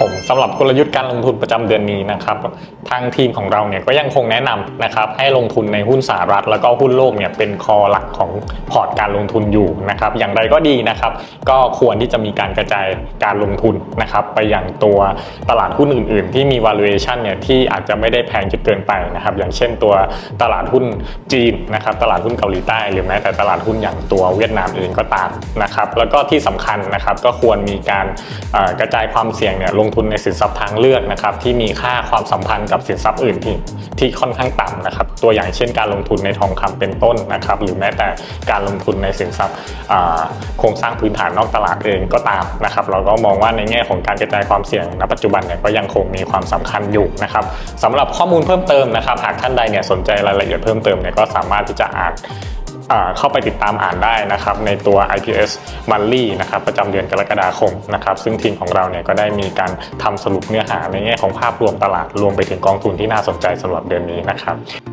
ผมสำหรับกลยุทธ์การลงทุนประจำเดือนนี้นะครับทางทีมของเราเนี่ยก็ยังคงแนะนำนะครับให้ลงทุนในหุ้นสหรัฐ แล้วก็หุ้นโลกเนี่ยเป็นคอหลักของพอร์ตการลงทุนอยู่นะครับอย่างไรก็ดีนะครับก็ควรที่จะมีการกระจายการลงทุนนะครับไปยังตัวตลาดหุ้นอื่น ๆ ที่มี valuation เนี่ยที่อาจจะไม่ได้แพงจนเกินไปนะครับอย่างเช่นตัวตลาดหุ้นจีนนะครับตลาดหุ้นเกาหลีใต้ หรือแม้แต่ตลาดหุ้นอย่างตัวเวียดนามเองก็ตามนะครับแล้วก็ที่สำคัญนะครับก็ควรมีการกระจายความเสี่ยงเนี่ยลงทุนในสินทรัพย์ทางเลือกนะครับที่มีค่าความสัมพันธ์กับสินทรัพย์อื่นที่ที่ค่อนข้างต่ำนะครับตัวอย่างเช่นการลงทุนในทองคำเป็นต้นนะครับหรือแม้แต่การลงทุนในสินทรัพย์โครงสร้างพื้นฐานนอกตลาดเองก็ตามนะครับเราก็มองว่าในแง่ของการกระจายความเสี่ยงณปัจจุบันเนี่ยก็ยังคงมีความสำคัญอยู่นะครับสำหรับข้อมูลเพิ่มเติมนะครับหากท่านใดเนี่ยสนใจรายละเอียดเพิ่มเติมเนี่ยก็สามารถที่จะอ่าน เข้าไปติดตามอ่านได้นะครับในตัว IPS Monthly นะครับประจำเดือนกรกฎาคมนะครับซึ่งทีมของเราเนี่ยก็ได้มีการทำสรุปเนื้อหาในแง่ของภาพรวมตลาดรวมไปถึงกองทุนที่น่าสนใจสำหรับเดือนนี้นะครับ